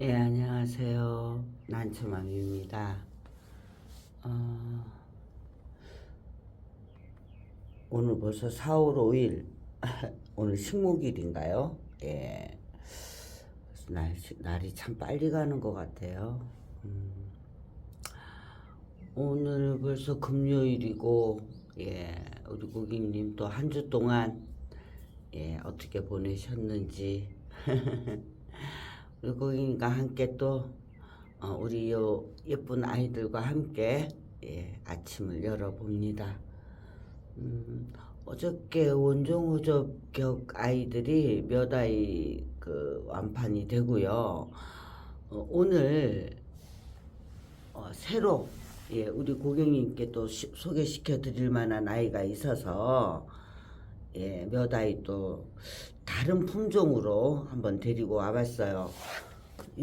예, 안녕하세요. 난초맘입니다. 어, 오늘 벌써 4월 5일, 오늘 식목일인가요? 예. 날, 날이 참 빨리 가는 것 같아요. 음, 오늘 벌써 금요일이고, 예, 우리 고객님 또 한 주 동안, 예, 어떻게 보내셨는지. 고객님과 함께 또 어, 우리 요 예쁜 아이들과 함께 예, 아침을 열어봅니다. 음, 어저께 원종호접 격 아이들이 몇 아이 그 완판이 되고요. 어, 오늘 어, 새로 예, 우리 고객님께 또 시- 소개시켜 드릴 만한 아이가 있어서 예, 몇 아이 또 다른 품종으로 한번 데리고 와봤어요.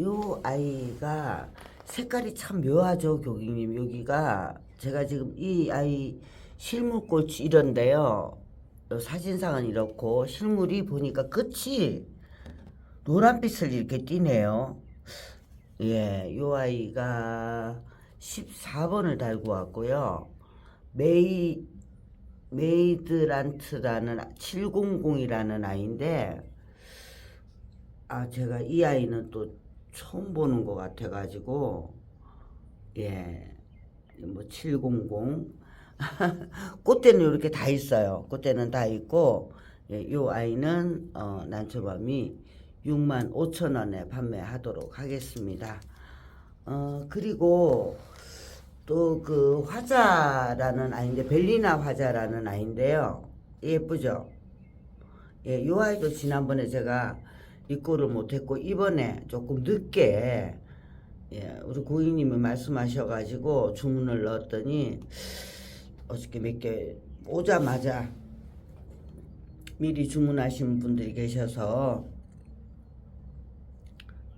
요 아이가 색깔이 참 묘하죠, 고객님. 여기가 제가 지금 이 아이 실물꽃이 이런데요. 요 사진상은 이렇고 실물이 보니까 끝이 노란빛을 이렇게 띠네요. 예, 요 아이가 14번을 달고 왔고요. 메이 메이드란트라는 700이라는 아이인데 아 제가 이 아이는 또 처음 보는 것 같아 가지고 예뭐 700 꽃대는 이렇게 다 있어요. 꽃대는 다 있고 예, 요 아이는 어, 난초밤이 6만 5천 원에 판매하도록 하겠습니다. 어 그리고 또 그 화자라는 아이인데 벨리나 화자라는 아이인데요. 예쁘죠? 예, 요 아이도 지난번에 제가 입고를 못했고 이번에 조금 늦게 예, 우리 고객님이 말씀하셔가지고 주문을 넣었더니 어저께 몇 개 오자마자 미리 주문하신 분들이 계셔서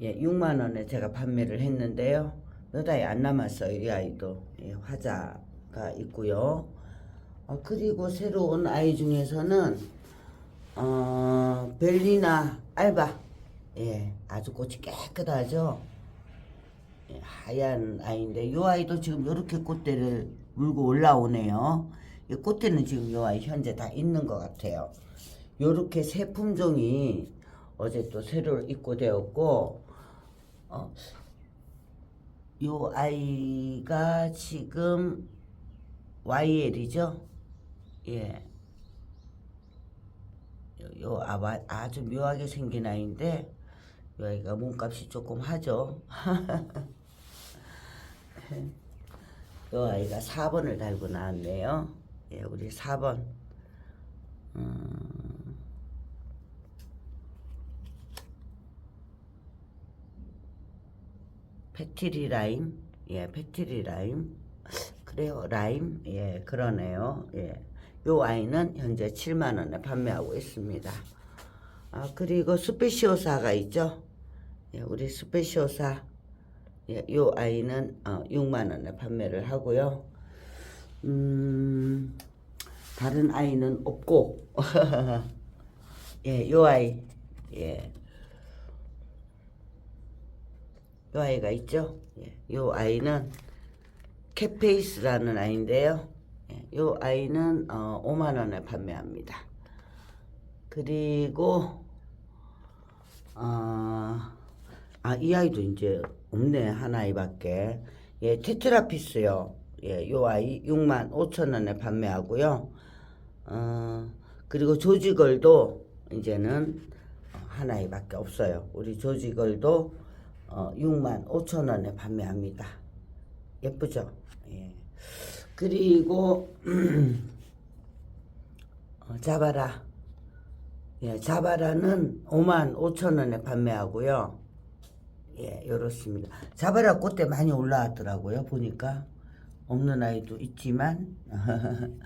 예, 6만 원에 제가 판매를 했는데요. 몇 아이 안 남았어요. 이 아이도 예, 화자가 있고요. 어, 그리고 새로 운 아이 중에서는 어, 벨리나 알바 예, 아주 꽃이 깨끗하죠. 예, 하얀 아이인데 이 아이도 지금 이렇게 꽃대를 물고 올라오네요. 이 꽃대는 지금 이 아이 현재 다 있는 것 같아요. 요렇게 새 품종이 어제 또 새로 입고 되었고 어, 요 아이가 지금 YL이죠? 예. 요, 요 아바, 아주 묘하게 생긴 아이인데 요 아이가 몸값이 조금 하죠. 요 아이가 4번을 달고 나왔네요. 예, 우리 4번. 음, 패티리 라임, 예, 패티리 라임, 그래요, 라임, 예, 그러네요, 예. 요 아이는 현재 7만 원에 판매하고 있습니다. 아, 그리고 스페시오사가 있죠. 예, 우리 스페시오사, 예, 요 아이는 어, 6만 원에 판매를 하고요. 음, 다른 아이는 없고, 예, 요 아이, 예, 요 아이가 있죠? 예, 요 아이는 캐페이스라는 아이인데요. 예, 요 아이는 어, 5만 원에 판매합니다. 그리고 어, 아, 이 아이도 이제 없네. 한 아이밖에. 예, 테트라피스요. 예, 요 아이 6만 5천 원에 판매하고요. 어, 그리고 조지걸도 이제는 한 아이밖에 없어요. 우리 조지걸도 어, 6만 5천 원에 판매합니다. 예쁘죠? 예. 그리고 어, 자바라. 예, 자바라는 5만 5천 원에 판매하고요. 예, 요렇습니다. 자바라 꽃대 많이 올라왔더라고요. 보니까 없는 아이도 있지만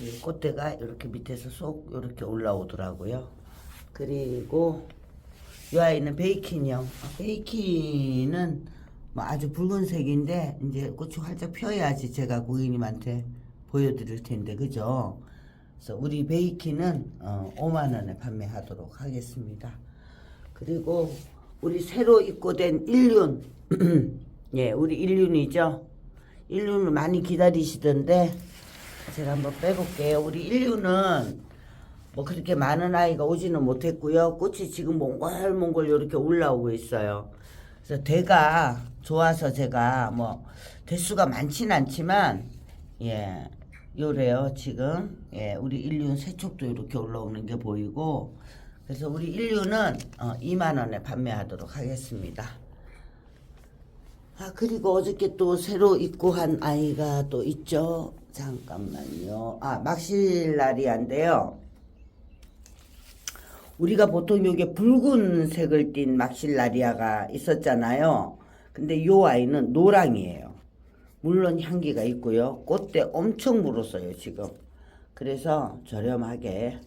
이 꽃대가 이렇게 밑에서 쏙 이렇게 올라오더라고요. 그리고 이 아이는 베이킨이요. 아, 베이킨은 뭐 아주 붉은색인데 이제 꽃이 활짝 펴야지 제가 고객님한테 보여드릴 텐데 그죠? 그래서 우리 베이킨은 어, 5만 원에 판매하도록 하겠습니다. 그리고 우리 새로 입고된 일륜. 예, 우리 일륜이죠. 일륜을 많이 기다리시던데 제가 한번 빼볼게요. 우리 일륜은 뭐 그렇게 많은 아이가 오지는 못했고요. 꽃이 지금 몽골몽골 이렇게 올라오고 있어요. 그래서 대가 좋아서 제가 뭐 대수가 많진 않지만 예 요래요 지금 예 우리 일륜 세촉도 이렇게 올라오는 게 보이고 그래서 우리 일륜은 어, 2만 원에 판매하도록 하겠습니다. 아 그리고 어저께 또 새로 입고한 아이가 또 있죠. 잠깐만요. 아 막실라리아인데요. 우리가 보통 요게 붉은색을 띤 막실라리아가 있었잖아요. 근데 요 아이는 노랑이에요. 물론 향기가 있고요. 꽃대 엄청 물었어요, 지금. 그래서 저렴하게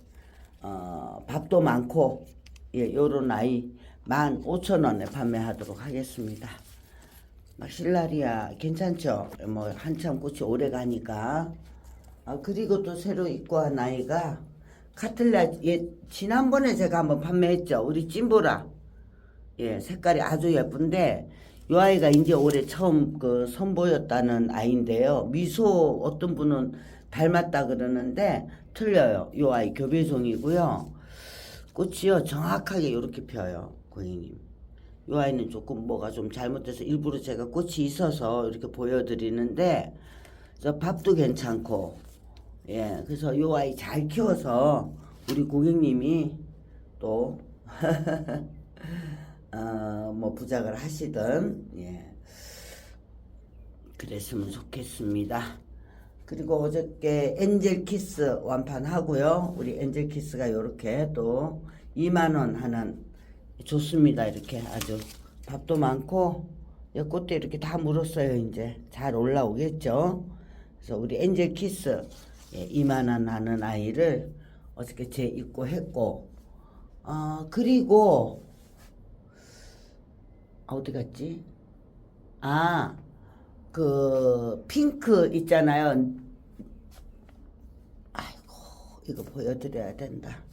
어, 밥도 많고 예, 요런 아이 15,000원에 판매하도록 하겠습니다. 막실라리아 괜찮죠? 뭐 한참 꽃이 오래 가니까. 아, 그리고 또 새로 입고 한 아이가 카틀라 예 지난번에 제가 한번 판매했죠. 우리 찐보라. 예, 색깔이 아주 예쁜데 이 아이가 이제 올해 처음 그 선보였다는 아이인데요. 미소 어떤 분은 닮았다 그러는데 틀려요. 이 아이 교배종이고요. 꽃이요 정확하게 이렇게 펴요, 고객님. 이 아이는 조금 뭐가 좀 잘못돼서 일부러 제가 꽃이 있어서 이렇게 보여드리는데 저 밥도 괜찮고 예 그래서 이 아이 잘 키워서 우리 고객님이 또 어, 뭐 부작을 하시든 예 그랬으면 좋겠습니다. 그리고 어저께 엔젤 키스 완판하고요. 우리 엔젤 키스가 이렇게 또 2만 원 하는 좋습니다. 이렇게 아주 밥도 많고 꽃도 이렇게 다 물었어요. 이제 잘 올라오겠죠. 그래서 우리 엔젤 키스 예, 2만 원 하는 아이를 어저께 제 입고 했고 어, 그리고 아, 어디 갔지? 아, 그 핑크 있잖아요. 아이고, 이거 보여드려야 된다.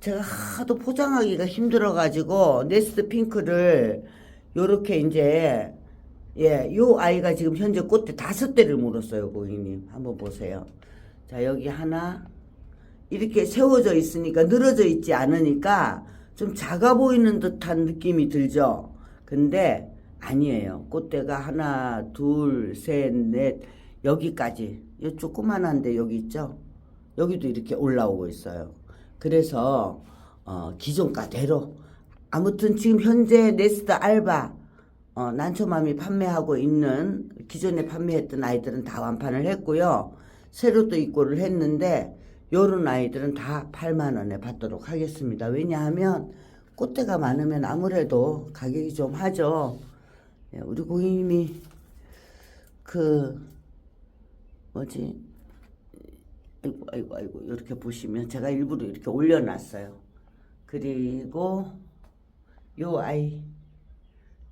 제가 하도 포장하기가 힘들어가지고 네스트 핑크를 요렇게 이제 예, 요 아이가 지금 현재 꽃대 다섯 대를 물었어요, 고객님. 한번 보세요. 자, 여기 하나 이렇게 세워져 있으니까 늘어져 있지 않으니까 좀 작아 보이는 듯한 느낌이 들죠. 근데 아니에요. 꽃대가 하나, 둘, 셋, 넷 여기까지. 이 조그만한데 여기 있죠. 여기도 이렇게 올라오고 있어요. 그래서 어, 기존 가대로 아무튼 지금 현재 네스트 알바 어, 난초맘이 판매하고 있는 기존에 판매했던 아이들은 다 완판을 했고요. 새로 또 입고를 했는데 요런 아이들은 다 8만 원에 받도록 하겠습니다. 왜냐하면 꽃대가 많으면 아무래도 가격이 좀 하죠. 예, 우리 고객님이 그 뭐지 아이고 아이고 아이고 이렇게 보시면 제가 일부러 이렇게 올려놨어요. 그리고 요 아이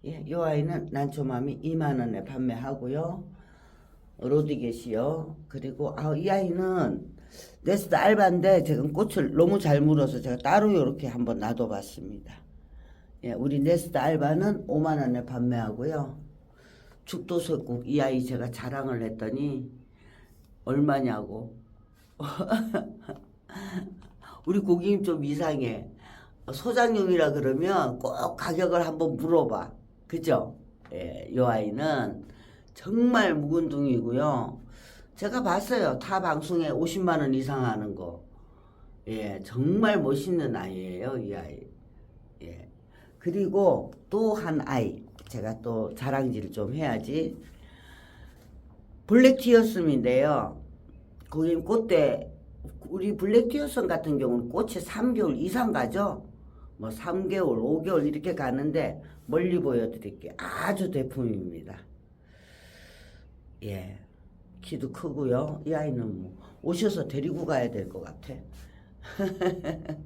예, 요 아이는 난초맘이 2만 원에 판매하고요. 로디겟이요. 그리고 아, 이 아이는 네스트 알바인데 지금 꽃을 너무 잘 물어서 제가 따로 이렇게 한번 놔둬봤습니다. 예, 우리 네스트 알바는 5만 원에 판매하고요. 죽도석국 이 아이 제가 자랑을 했더니 얼마냐고. 우리 고객님 좀 이상해. 소장용이라 그러면 꼭 가격을 한번 물어봐. 그죠? 예, 이 아이는 정말 묵은 둥이고요. 제가 봤어요. 타 방송에 50만 원 이상 하는 거. 예, 정말 멋있는 아이예요, 이 아이. 예. 그리고 또 한 아이. 제가 또 자랑질을 좀 해야지. 블랙 티어스인데요. 거기 꽃대 우리 블랙 티어슨 같은 경우는 꽃이 3개월 이상 가죠. 뭐 3개월, 5개월 이렇게 가는데 멀리 보여드릴게요. 아주 대품입니다. 예. 키도 크고요. 이 아이는 뭐 오셔서 데리고 가야 될 것 같아.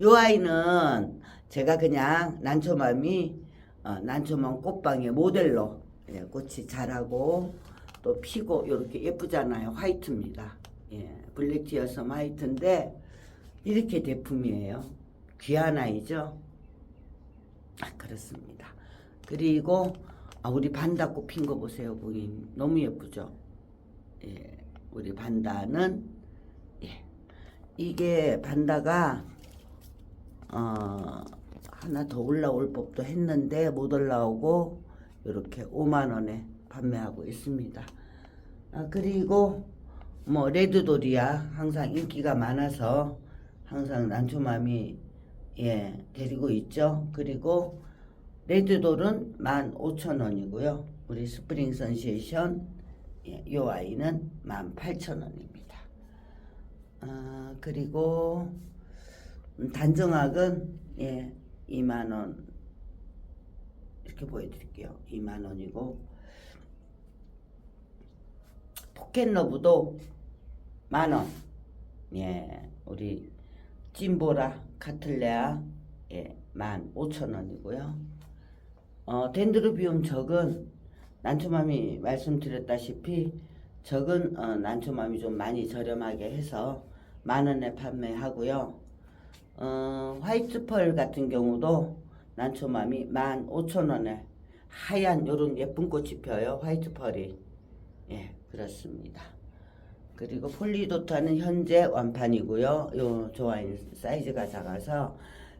이 아이는 제가 그냥 난초맘이 어, 난초맘 꽃방의 모델로 예, 꽃이 자라고 또 피고 이렇게 예쁘잖아요. 화이트입니다. 예, 블랙 티어서 화이트인데 이렇게 대품이에요. 귀한 아이죠. 아. 그렇습니다. 그리고 아, 우리 반다꽃 핀 거 보세요, 고객님. 너무 예쁘죠? 예, 우리 반다는 예, 이게 반다가 어, 하나 더 올라올 법도 했는데 못 올라오고 이렇게 5만 원에 판매하고 있습니다. 아, 그리고 뭐 레드도리아 항상 인기가 많아서 항상 난초맘이 예 데리고 있죠. 그리고 레드돌은 15,000원이고요. 우리 스프링 선시에이션 예, 요 아이는 18,000원입니다. 아, 그리고 음, 단정학은 예, 2만 원 이렇게 보여드릴게요. 2만 원이고 포켓러브도 만 원. 예, 우리 찜보라 카틀레아 예, 만 오천 원이고요. 어, 덴드로비움 적은 난초맘이 말씀드렸다시피 적은 어, 난초맘이 좀 많이 저렴하게 해서 만 원에 판매하고요. 어, 화이트펄 같은 경우도 난초맘이 만 오천 원에 하얀 요런 예쁜 꽃이 펴요. 화이트펄이. 예, 그렇습니다. 그리고 폴리도타는 현재 완판이고요. 요 좋아하는 사이즈가 작아서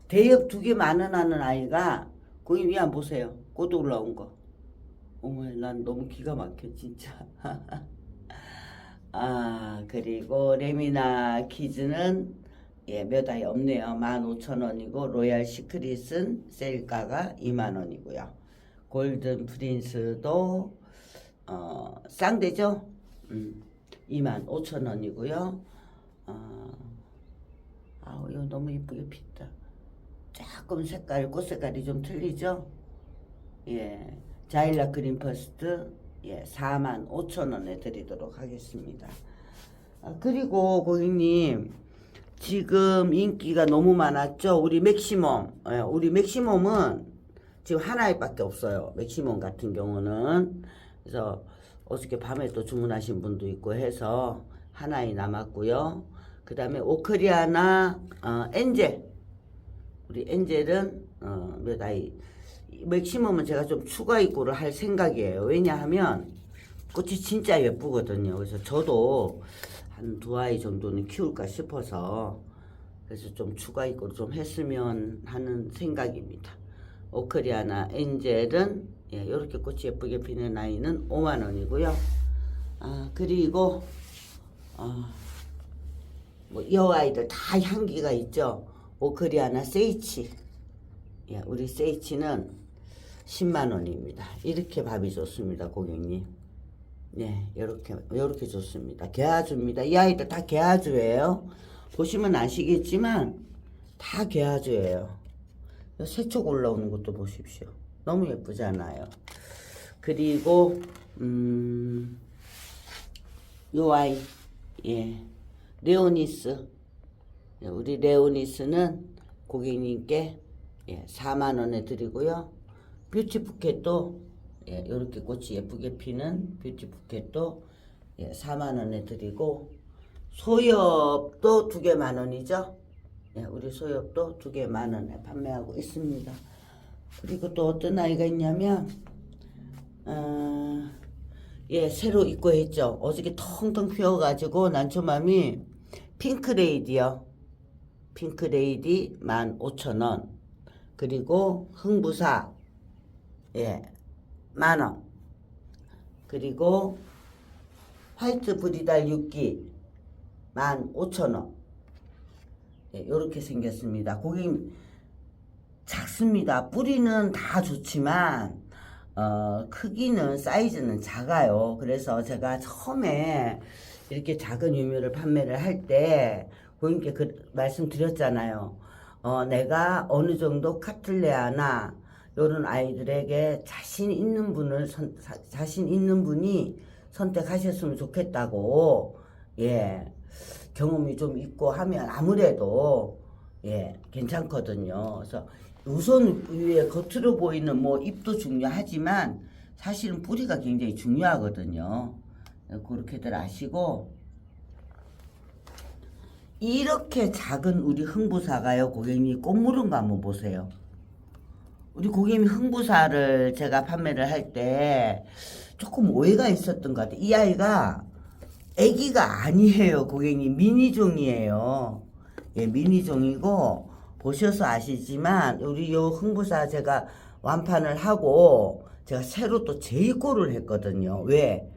대엽 두개 만원 하는 아이가 거기 위 안 보세요. 꽃 올라온 거. 어머, 난 너무 기가 막혀 진짜. 아 그리고 레미나 키즈는 예, 몇 아이 없네요. 15,000원이고 로얄 시크릿은 세일가가 2만원이고요. 골든 프린스도 어, 쌍대죠? 음, 2만 5천 원이고요. 어, 아우, 이거 너무 이쁘게 폈다. 조금 색깔, 꽃 색깔이 좀 틀리죠? 예. 자일라 그린 퍼스트, 예, 4만 5천 원에 드리도록 하겠습니다. 아, 그리고 고객님, 지금 인기가 너무 많았죠? 우리 맥시멈. 예, 우리 맥시멈은 지금 하나밖에 없어요. 맥시멈 같은 경우는. 그래서 어저께 밤에 또 주문하신 분도 있고 해서 하나이 남았고요. 그 다음에 오크리아나 어, 엔젤. 우리 엔젤은 어, 몇 아이. 맥시멈은 제가 좀 추가 입고를 할 생각이에요. 왜냐하면 꽃이 진짜 예쁘거든요. 그래서 저도 한 두 아이 정도는 키울까 싶어서 그래서 좀 추가 입고를 좀 했으면 하는 생각입니다. 오크리아나 엔젤은 예, 이렇게 꽃이 예쁘게 피는 아이는 5만 원이고요. 아 그리고 어, 뭐이 아이들 다 향기가 있죠. 오크리아나 세이치, 예, 우리 세이치는 10만 원입니다. 이렇게 밥이 좋습니다, 고객님. 네, 이렇게 이렇게 좋습니다. 개아주입니다. 이 아이들 다 개아주예요. 보시면 아시겠지만 다 개아주예요. 세촉 올라오는 것도 보십시오. 너무 예쁘잖아요. 그리고 음, 요 아이 예 레오니스 예, 우리 레오니스는 고객님께 예, 4만 원에 드리고요. 뷰티 부켓도 예, 이렇게 꽃이 예쁘게 피는 뷰티 부켓도 예, 4만 원에 드리고 소엽도 두 개 만 원이죠. 예, 우리 소엽도 두 개 만 원에 판매하고 있습니다. 그리고 또 어떤 아이가 있냐면 어, 예 새로 입고 했죠. 어저께 텅텅 피어가지고 난초맘이 핑크레이디요. 핑크레이디 15,000원. 그리고 흥부사 예 만원. 그리고 화이트 브리달 6기 15,000원. 예, 요렇게 생겼습니다. 고객님 작습니다. 뿌리는 다 좋지만 어, 크기는 사이즈는 작아요. 그래서 제가 처음에 이렇게 작은 유묘를 판매를 할때 고객님께 그 말씀드렸잖아요. 어, 내가 어느 정도 카틀레아나 요런 아이들에게 자신 있는 분을 선, 사, 자신 있는 분이 선택하셨으면 좋겠다고 예 경험이 좀 있고 하면 아무래도 예 괜찮거든요. 그래서 우선 위에 겉으로 보이는 뭐 잎도 중요하지만 사실은 뿌리가 굉장히 중요하거든요. 그렇게들 아시고 이렇게 작은 우리 흥부사가요 고객님 꽃 무른 거 한번 보세요. 우리 고객님 흥부사를 제가 판매를 할 때 조금 오해가 있었던 것 같아요. 이 아이가 아기가 아니에요, 고객님. 미니종이에요. 예, 미니종이고 보셔서 아시지만 우리 요 흥부사 제가 완판을 하고 제가 새로 또 재입고를 했거든요. 왜?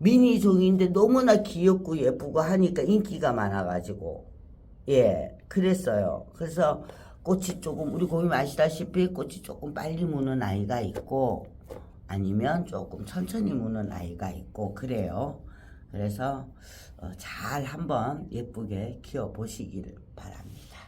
미니종인데 너무나 귀엽고 예쁘고 하니까 인기가 많아가지고 예 그랬어요. 그래서 꽃이 조금 우리 고객님 아시다시피 꽃이 조금 빨리 무는 아이가 있고 아니면 조금 천천히 무는 아이가 있고 그래요. 그래서 어, 잘 한번 예쁘게 키워 보시기를 바랍니다.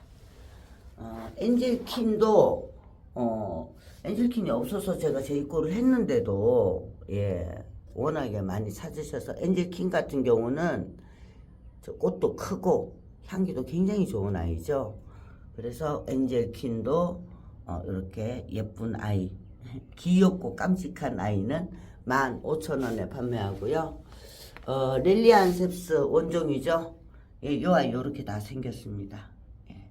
어, 엔젤킨도 어, 엔젤킨이 없어서 제가 재입고를 했는데도 예 워낙에 많이 찾으셔서 엔젤킨 같은 경우는 저 꽃도 크고 향기도 굉장히 좋은 아이죠. 그래서 엔젤킨도 어, 이렇게 예쁜 아이 귀엽고 깜찍한 아이는 15,000원에 판매하고요. 어, 릴리안 셉스 원종이죠. 예, 요 아이 요렇게 다 생겼습니다. 예.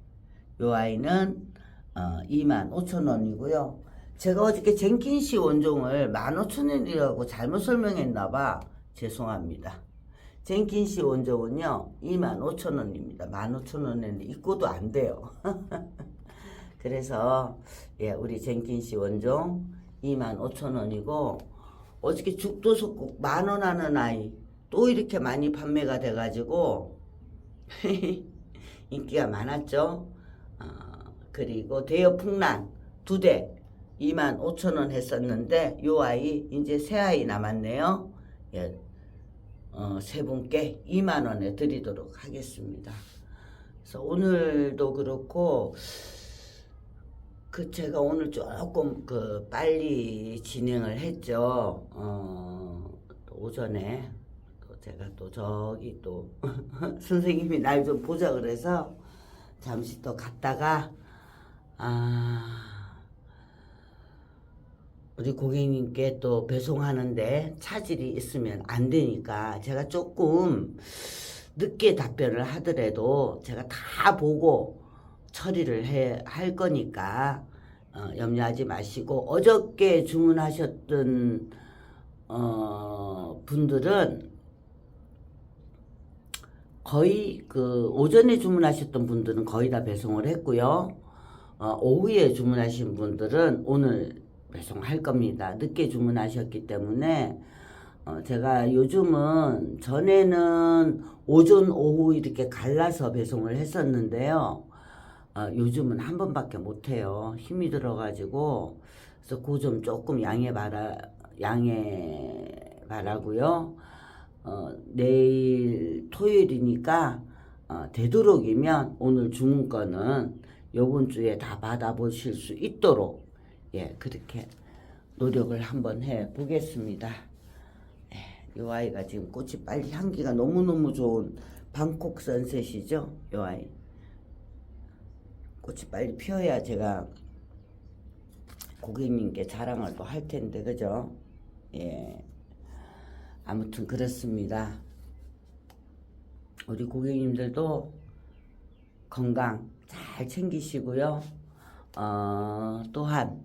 요 아이는 어, 25,000원이고요. 제가 어저께 젠킨시 원종을 15,000원이라고 잘못 설명했나봐. 죄송합니다. 젠킨시 원종은요, 25,000원입니다. 15,000원인데 입고도 안 돼요. 그래서, 예, 우리 젠킨시 원종 25,000원이고, 어저께 죽도속국 만원 하는 아이, 또 이렇게 많이 판매가 돼가지고, 인기가 많았죠. 어, 그리고 대여 풍란 두 대 2만 5천 원 했었는데 요 아이 이제 새 아이 남았네요. 예, 어, 세 분께 2만 원에 드리도록 하겠습니다. 그래서 오늘도 그렇고 그 제가 오늘 조금 그 빨리 진행을 했죠. 어, 또 오전에 또 제가 또 저기 또 선생님이 날 좀 보자 그래서 잠시 또 갔다가 아 우리 고객님께 또 배송하는데 차질이 있으면 안 되니까 제가 조금 늦게 답변을 하더라도 제가 다 보고 처리를 해, 할 거니까 어, 염려하지 마시고 어저께 주문하셨던 어, 분들은 거의 그 오전에 주문하셨던 분들은 거의 다 배송을 했고요. 어, 오후에 주문하신 분들은 오늘 배송할 겁니다. 늦게 주문하셨기 때문에 어, 제가 요즘은 전에는 오전 오후 이렇게 갈라서 배송을 했었는데요. 어, 요즘은 한 번밖에 못 해요. 힘이 들어가지고 그래서 그 점 조금 양해 바라 양해 바라고요. 어, 내일 토요일이니까 어, 되도록이면 오늘 주문 거는 요번 주에 다 받아보실 수 있도록 예 그렇게 노력을 한번 해 보겠습니다. 예, 요 아이가 지금 꽃이 빨리 향기가 너무 너무 좋은 방콕 선셋이죠. 요 아이 꽃이 빨리 피어야 제가 고객님께 자랑을 또 할 텐데 그죠? 예. 아무튼 그렇습니다. 우리 고객님들도 건강 잘 챙기시고요. 어, 또한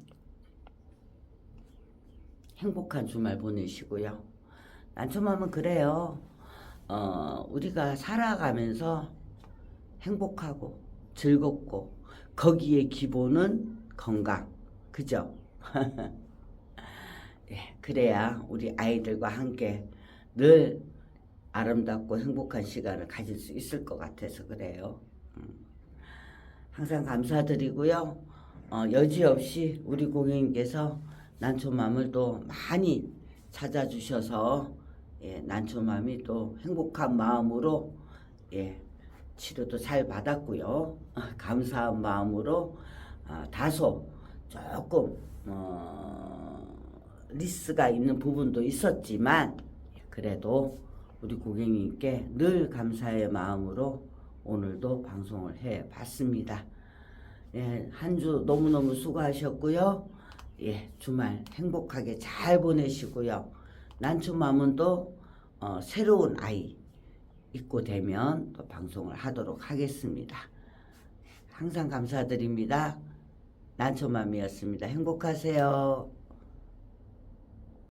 행복한 주말 보내시고요. 난처하면 그래요. 어, 우리가 살아가면서 행복하고 즐겁고 거기에 기본은 건강. 그죠? 예, 그래야 우리 아이들과 함께 늘 아름답고 행복한 시간을 가질 수 있을 것 같아서 그래요. 음. 항상 감사드리고요. 어, 여지없이 우리 고객님께서 난초맘을 또 많이 찾아주셔서 예, 난초맘이 또 행복한 마음으로 예, 치료도 잘 받았고요. 감사한 마음으로 아, 다소 조금 어, 리스가 있는 부분도 있었지만 그래도 우리 고객님께 늘 감사의 마음으로 오늘도 방송을 해 봤습니다. 예, 한 주 너무너무 수고하셨고요. 예, 주말 행복하게 잘 보내시고요. 난초맘은 또 어, 새로운 아이 있고 되면 또 방송을 하도록 하겠습니다. 항상 감사드립니다. 난초맘이었습니다. 행복하세요.